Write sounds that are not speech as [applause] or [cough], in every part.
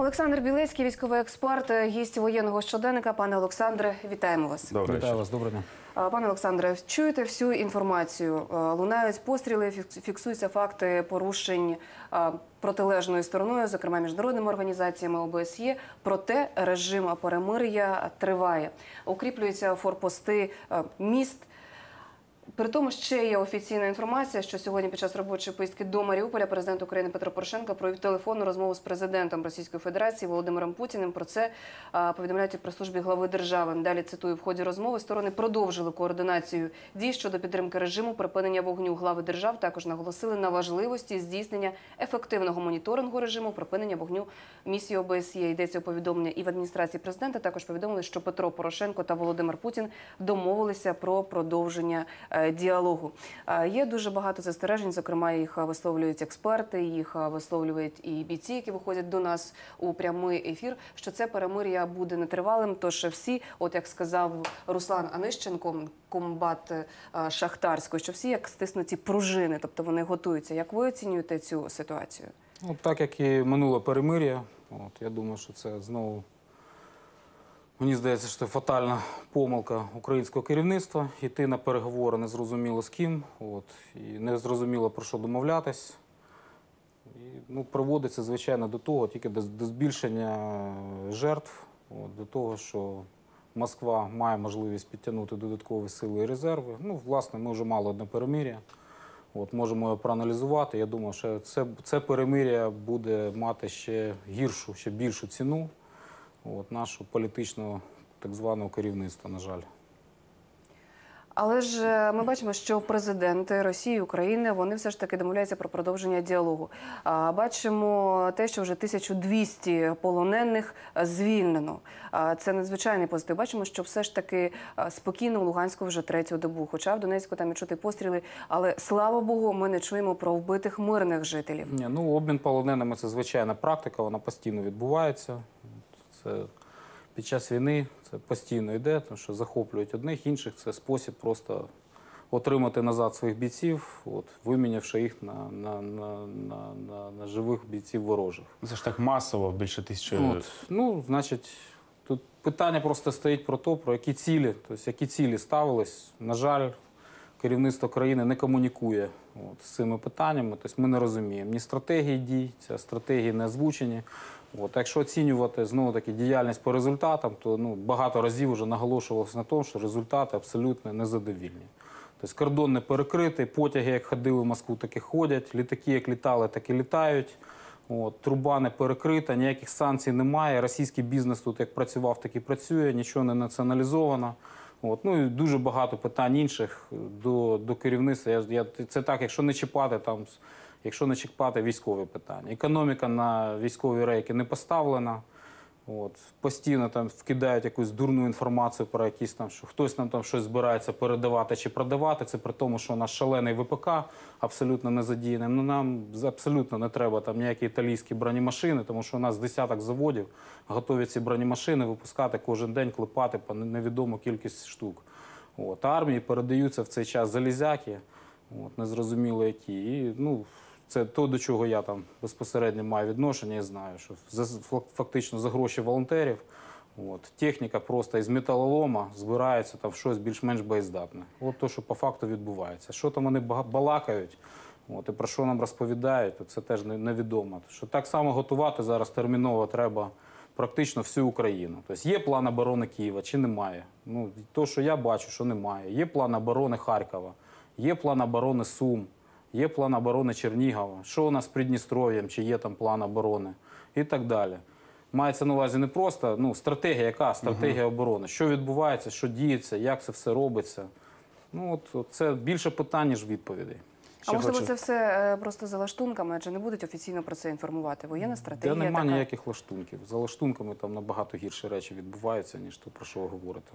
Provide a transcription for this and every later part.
Олександр Білецький, військовий експерт, гість воєнного щоденника. Пане Олександре, вітаємо вас. Добре. Вітаю вас, доброго дня. Пане Олександре, чуєте всю інформацію? Лунають постріли, фікс- фіксуються факти порушень протилежною стороною, зокрема міжнародними організаціями ОБСЄ. Проте режим перемир'я триває. Укріплюються форпости міст. При тому ще є офіційна інформація, що сьогодні під час робочої поїздки до Маріуполя президент України Петро Порошенко провів телефонну розмову з президентом Російської Федерації Володимиром Путіним. Про це повідомляють у прес-службі глави держави. Далі цитую в ході розмови. Сторони продовжили координацію дій щодо підтримки режиму, припинення вогню глави держав. Також наголосили на важливості здійснення ефективного моніторингу режиму, припинення вогню місії ОБСЄ. Йдеться у повідомлення і в адміністрації президента. Також повідомили, що Петро Порошенко та Володимир Путін домовилися про продовження е, діалогу. Е, Є дуже багато застережень. Зокрема, їх е, висловлюють експерти, їх е, висловлюють і бійці, які виходять до нас у прямий ефір. Що це перемир'я буде нетривалим. Тож всі, от як сказав Руслан Анищенко, комбат е, шахтарської, що всі як стиснуті пружини, тобто вони готуються. Як ви оцінюєте цю ситуацію? Ну, так як і минуле перемир'я, от, я думаю, що це знову, мені здається, що це фатальна помилка українського керівництва йти на переговори незрозуміло з ким, от, і незрозуміло про що домовлятись. І, ну, приводиться, звичайно, до того, тільки до, до збільшення жертв, от, до того, що Москва має можливість підтягнути додаткові сили і резерви. Ну, власне, ми вже мали одне перемир'я. От, можемо його проаналізувати. Я думаю, що це, це перемир'я буде мати ще гіршу, ще більшу ціну от, нашого політичного так званого керівництва, на жаль. Але ж е, ми бачимо, що президенти Росії і України вони все ж таки домовляються про продовження діалогу. Бачимо те, що вже 1200 полонених е, звільнено. Це надзвичайний позитив. Бачимо, що все ж таки е, спокійно в Луганську вже третю добу. Хоча в Донецьку там і чути постріли. Але слава Богу, ми не чуємо про вбитих мирних жителів. Ні, ну, обмін полоненими це звичайна практика, вона постійно відбувається. Це під час війни це постійно йде, тому що захоплюють одних, інших це спосіб просто отримати назад своїх бійців, от, вимінявши їх на, на, на, на, на, на живих бійців ворожих. Це ж так масово, більше тисячі. От, ну, значить, тут питання просто стоїть про те, про які цілі, тобто які цілі ставились. На жаль, керівництво країни не комунікує от, з цими питаннями. Тобто ми не розуміємо ні стратегії дій, ці стратегії не озвучені. От, якщо оцінювати знову таки діяльність по результатам, то ну, багато разів вже наголошувалося на тому, що результати абсолютно незадовільні. Тобто кордон не перекритий, потяги, як ходили в Москву, так і ходять, літаки, як літали, так і літають. От, труба не перекрита, ніяких санкцій немає. Російський бізнес тут як працював, так і працює, нічого не націоналізовано. От, ну і дуже багато питань інших до, до керівництва. Я, я, це так, якщо не чіпати там, якщо не чіпати військові питання. Економіка на військові рейки не поставлена. От, постійно там вкидають якусь дурну інформацію про якісь там, що хтось нам там щось збирається передавати чи продавати. Це при тому, що у нас шалений ВПК абсолютно не задіяний. Ну нам абсолютно не треба там ніякі італійські бронемашини, тому що у нас десяток заводів готові ці бронемашини випускати кожен день, клепати по невідому кількість штук. От, армії передаються в цей час залізяки, от, незрозуміло які. І, ну, це то, до чого я там безпосередньо маю відношення і знаю, що за, фак- фактично за гроші волонтерів от, техніка просто із металолома збирається там в щось більш-менш боєздатне. От то, що по факту відбувається. Що там вони балакають, от, і про що нам розповідають, то це теж не- невідомо. Що так само готувати зараз терміново треба практично всю Україну. Тобто є план оборони Києва чи немає? Ну, то, що я бачу, що немає. Є план оборони Харкова, є план оборони Сум. Є план оборони Чернігова, що у нас з Придністров'ям, чи є там план оборони і так далі. Мається на увазі не просто ну, стратегія, яка стратегія оборони, що відбувається, що діється, як це все робиться. Ну, от, от це більше питань, ніж відповідей. А Ще можливо, хочу- це все е, просто за лаштунками, адже не будуть офіційно про це інформувати. Воєнна Де стратегія немає така. ніяких лаштунків. За лаштунками там набагато гірші речі відбуваються, ніж то, про що ви говорите.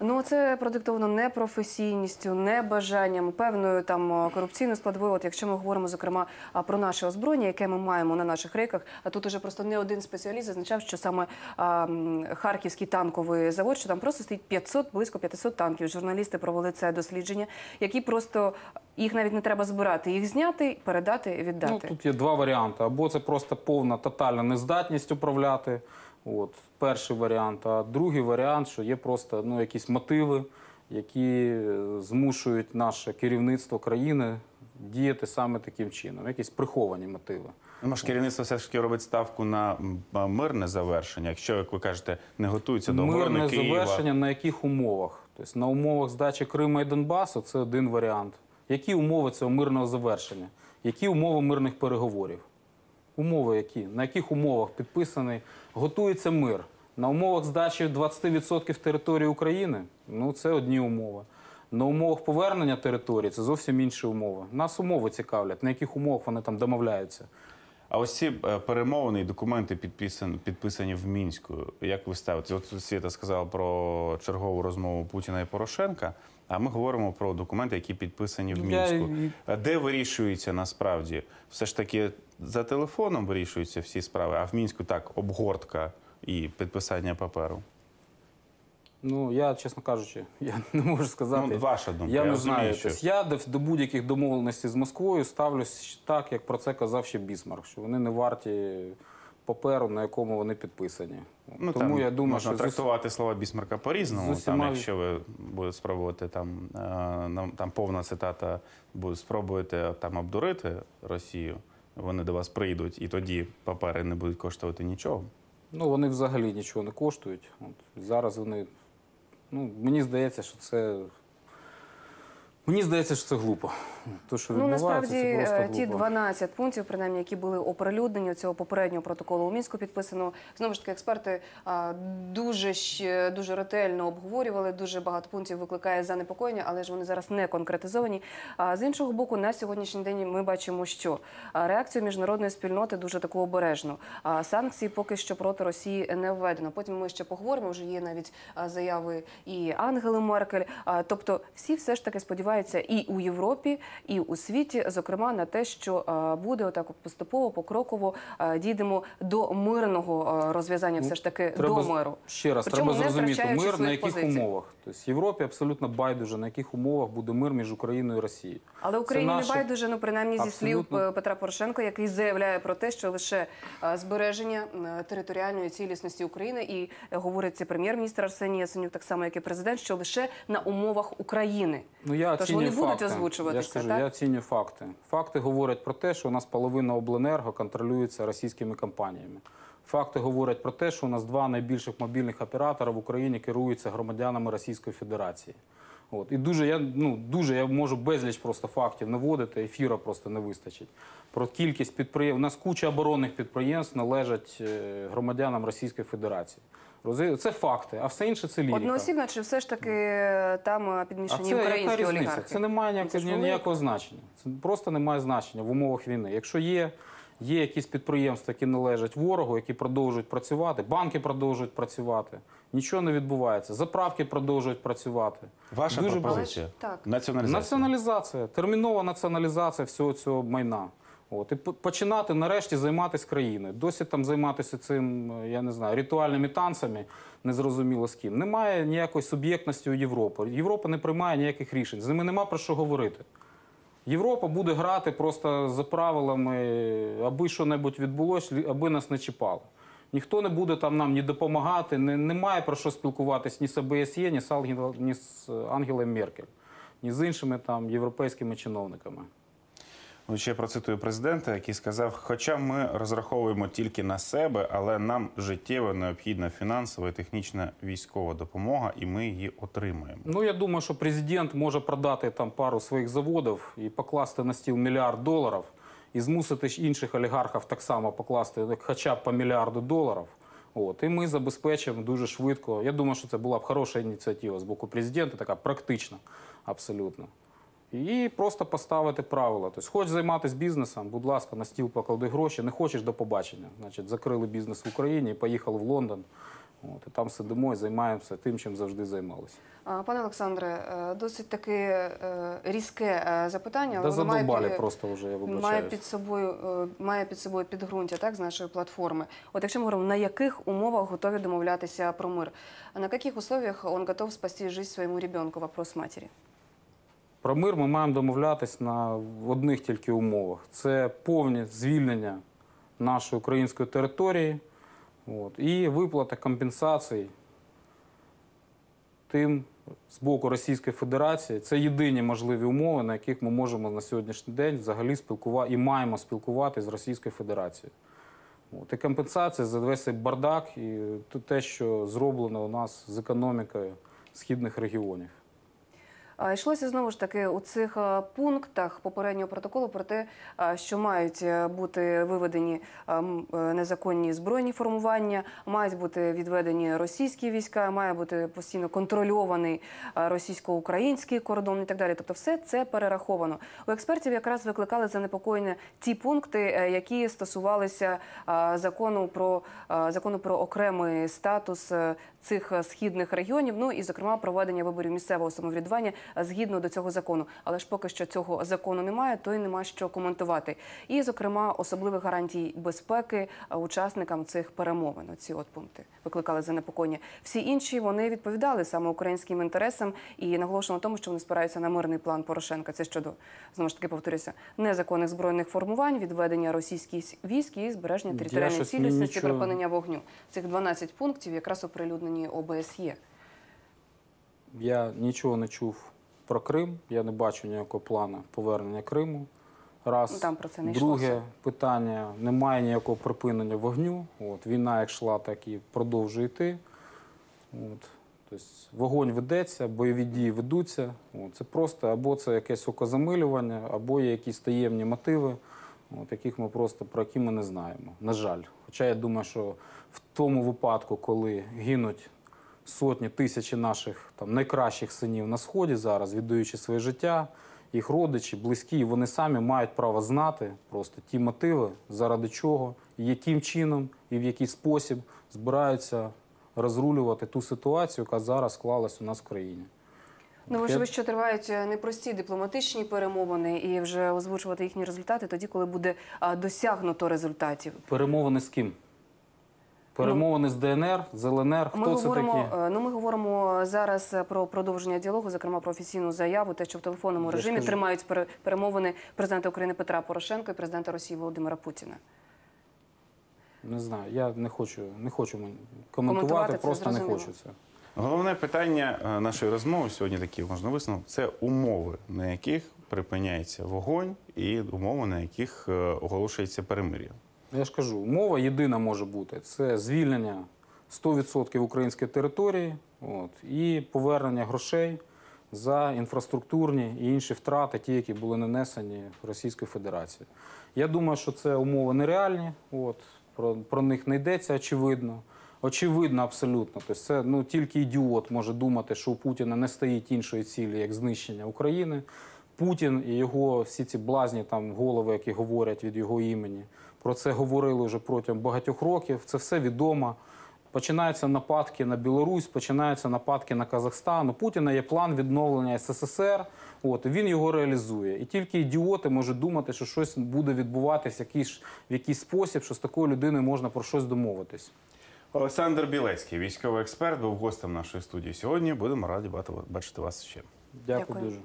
Ну це продиктовано непрофесійністю, небажанням, певною там е, корупційною складовою. От якщо ми говоримо зокрема про наше озброєння, яке ми маємо на наших рейках, тут уже просто не один спеціаліст зазначав, що саме а, харківський танковий завод, що там просто стоїть 500, близько 500 танків. Журналісти провели це дослідження, які просто Їх навіть не треба збирати, їх зняти, передати, віддати. Ну, тут є два варіанти. Або це просто повна тотальна нездатність управляти. От, перший варіант. А другий варіант, що є просто ну, якісь мотиви, які е, змушують наше керівництво країни діяти саме таким чином. Якісь приховані мотиви. Ну, може, керівництво все ж таки робить ставку на мирне завершення. Якщо, як ви кажете, не готується до Мирне Києва. завершення на яких умовах? Тобто на умовах здачі Криму і Донбасу це один варіант. Які умови цього мирного завершення? Які умови мирних переговорів? Умови які? На яких умовах підписаний? Готується мир. На умовах здачі 20% території України? Ну, це одні умови. На умовах повернення території це зовсім інші умови. Нас умови цікавлять, на яких умовах вони там домовляються. А ось ці е, перемовини і документи підписані, підписані в Мінську. Як ви ставите? От Світа сказала про чергову розмову Путіна і Порошенка. А ми говоримо про документи, які підписані в Мінську. і- Де вирішується насправді? Все ж таки за телефоном вирішуються всі справи, а в Мінську так обгортка і підписання паперу. Ну, я, чесно кажучи, [laughs] я не можу сказати. Ну, ваша думка. Я, не розумію, знаю. що- Тобто я до, до будь-яких домовленостей з Москвою ставлюсь так, як про це казав ще Бісмарк, що вони не варті паперу, на якому вони підписані. Ну, Тому там я думаю, можна що з- трактувати слова Бісмарка по-різному. з Там, усіма- якщо ви будете спробувати там, е, там повна цитата, буде спробуєте там обдурити Росію, вони до вас прийдуть, і тоді папери не будуть коштувати нічого. ну, вони взагалі нічого не коштують. От, зараз вони. Ну, мені здається, що це. Мені здається, що це глупо. То, що Ну насправді це просто е, ті глупо. 12 пунктів, принаймні, які були оприлюднені цього попереднього протоколу у мінську підписано. Знову ж таки, експерти а, дуже дуже ретельно обговорювали. Дуже багато пунктів викликає занепокоєння, але ж вони зараз не конкретизовані. А з іншого боку, на сьогоднішній день ми бачимо, що реакцію міжнародної спільноти дуже таку обережну. А санкції поки що проти Росії не введено. Потім ми ще поговоримо. Вже є навіть заяви і Ангели Меркель. А, Тобто, всі все ж таки сподіваються і у Європі, і у світі, зокрема на те, що буде отак поступово, покроково а, дійдемо до мирного розв'язання, все ж таки Треба до миру. Ще раз, Причому треба зрозуміти, мир на яких позицій. умовах. Тобто Європі абсолютно байдуже, на яких умовах буде мир між Україною і Росією. Але Україні не байдуже, ну принаймні зі слів Абсолютно. П- Петра Порошенка, який заявляє про те, що лише е, збереження е, територіальної цілісності України і е, говорить це прем'єр-міністр Арсеній Яценюк, так само як і президент, що лише на умовах України. Ну я Тож вони будуть факти. озвучуватися, Я ж кажу, так? я оцінюю факти. Факти говорять про те, що у нас половина обленерго контролюється російськими компаніями. Факти говорять про те, що у нас два найбільших мобільних оператора в Україні керуються громадянами Російської Федерації. От. І дуже я, ну, дуже я можу безліч просто фактів наводити, ефіра просто не вистачить. Про кількість підприємств. У нас куча оборонних підприємств належать е, громадянам Російської Федерації. Розумієте? Це факти, а все інше це лірика. Одноосібно чи все ж таки е, там е, А підмішані це українські різниця? олігархи? Це не має ніякого, Це ні- ніякого значення. Це просто не має значення в умовах війни. Якщо є, є якісь підприємства, які належать ворогу, які продовжують працювати, банки продовжують працювати, нічого не відбувається. Заправки продовжують працювати. Ваша Дуже пропозиція націоналізація. Націоналізація, термінова націоналізація всього цього майна. От, і по- починати нарешті займатися країною. Досі там займатися цим, е, я не знаю, ритуальними танцями, незрозуміло з ким. Немає ніякої суб'єктності у Європи. Європа не приймає ніяких рішень. З ними нема про що говорити. Європа буде грати просто за правилами, аби що-небудь відбулося, аби нас не чіпало. Ніхто не буде там нам ні допомагати, не, немає про що спілкуватись ні з ОБСЄ, ні Ангел, ні з Ангелою Меркель, ні з іншими там європейськими чиновниками. Ну, ще процитую президента, який сказав: хоча ми розраховуємо тільки на себе, але нам життєво необхідна фінансова і технічна військова допомога, і ми її отримаємо. Ну, я думаю, що президент може продати там пару своїх заводів і покласти на стіл мільярд доларів, і змусити інших олігархів так само покласти хоча б по мільярду доларів. От, і ми забезпечимо дуже швидко. Я думаю, що це була б хороша ініціатива з боку президента, така практична, абсолютно. І просто поставити правила. Тобто, хочеш займатися бізнесом, будь ласка, на стіл поклади гроші. Не хочеш до побачення. Значить, закрили бізнес в Україні і поїхали в Лондон. От, і там сидимо і займаємося тим, чим завжди займалися. Пане Олександре, е, досить таки е, різке е, запитання, Да але воно має просто вже, я має під собою е, має під собою підґрунтя так з нашої платформи. От якщо ми говоримо, на яких умовах готові домовлятися про мир, на яких условиях он готов спасти жизнь своєму ребенку? Вопрос матері. Про мир ми маємо домовлятись на одних тільки умовах: це повне звільнення нашої української території от, і виплата компенсацій тим з боку Російської Федерації. Це єдині можливі умови, на яких ми можемо на сьогоднішній день взагалі спілкувати і маємо спілкуватися з Російською Федерацією. От, і компенсація за весь цей бардак і те, що зроблено у нас з економікою східних регіонів. Йшлося знову ж таки у цих е, пунктах попереднього протоколу про те, е, що мають е, бути виведені е, м, е, незаконні збройні формування, мають бути відведені російські війська, має бути постійно контрольований російсько-український кордон і так далі. Тобто, все це перераховано. У експертів якраз викликали занепокоєння ті пункти, які стосувалися закону про закону про окремий статус цих е, східних регіонів. Ну і зокрема проведення виборів місцевого самоврядування е, згідно до цього закону. Але ж поки що цього закону немає, то й нема що коментувати. І зокрема особливих гарантій безпеки е, учасникам цих перемовин. Ці от пункти викликали занепокоєння. Всі інші вони відповідали саме українським інтересам і наголошено на тому, що вони спираються на мирний план Порошенка. Це щодо знову ж таки повторюся незаконних збройних формувань, відведення російських військ і збереження територіальної цілісності, припинення вогню. Цих 12 пунктів якраз оприлюднені ОБСЄ. Я нічого не чув про Крим, я не бачу ніякого плану повернення Криму. Раз. Ну, там про це не Друге йшлося. питання: немає ніякого припинення вогню. От, війна як йшла, так і продовжує йти. От. Тобто вогонь ведеться, бойові дії ведуться. От. Це просто або це якесь окозамилювання, або є якісь таємні мотиви, от, яких ми просто про які ми не знаємо. На жаль. Хоча я думаю, що в тому випадку, коли гинуть сотні тисячі наших там найкращих синів на сході зараз, віддаючи своє життя, їх родичі, близькі, вони самі мають право знати просто ті мотиви, заради чого, яким чином і в який спосіб збираються розрулювати ту ситуацію, яка зараз склалась у нас в країні. Ну, вочевидь, що тривають е, непрості дипломатичні перемовини і вже озвучувати їхні результати тоді, коли буде досягнуто результатів. Перемовини з ким? Перемовини з ДНР, з ЛНР. Хто Ми це говоримо, такі? е, ну ми говоримо зараз е, про продовження діалогу, зокрема про офіційну заяву, те, що в телефонному Я режимі тримають перемовини президента України Петра Порошенка і президента Росії Володимира Путіна. Не знаю. Я не хочу, не хочу Коментувати коментувати, просто не хочу це. Головне питання е, нашої розмови сьогодні такі можна висновок. Це умови, на яких припиняється вогонь, і умови, на яких е, оголошується перемир'я. Я ж кажу, умова єдина може бути це звільнення 100% української території от, і повернення грошей за інфраструктурні і інші втрати, ті, які були нанесені Російською Федерацією. Я думаю, що це умови нереальні. От, про, про них не йдеться очевидно. Очевидно, абсолютно. Тобто це ну, тільки ідіот може думати, що у Путіна не стоїть іншої цілі, як знищення України. Путін і його всі ці блазні там голови, які говорять від його імені, про це говорили вже протягом багатьох років. Це все відомо. Починаються нападки на Білорусь, починаються нападки на Казахстан. У Путіна є план відновлення СССР. От він його реалізує. І тільки ідіоти можуть думати, що щось буде відбуватись якийсь, в якийсь спосіб, що з такою людиною можна про щось домовитись. Олександр Білецький, військовий експерт, був гостем нашої студії сьогодні. Будемо раді бати- бачити вас ще. Дякую, Дякую. дуже.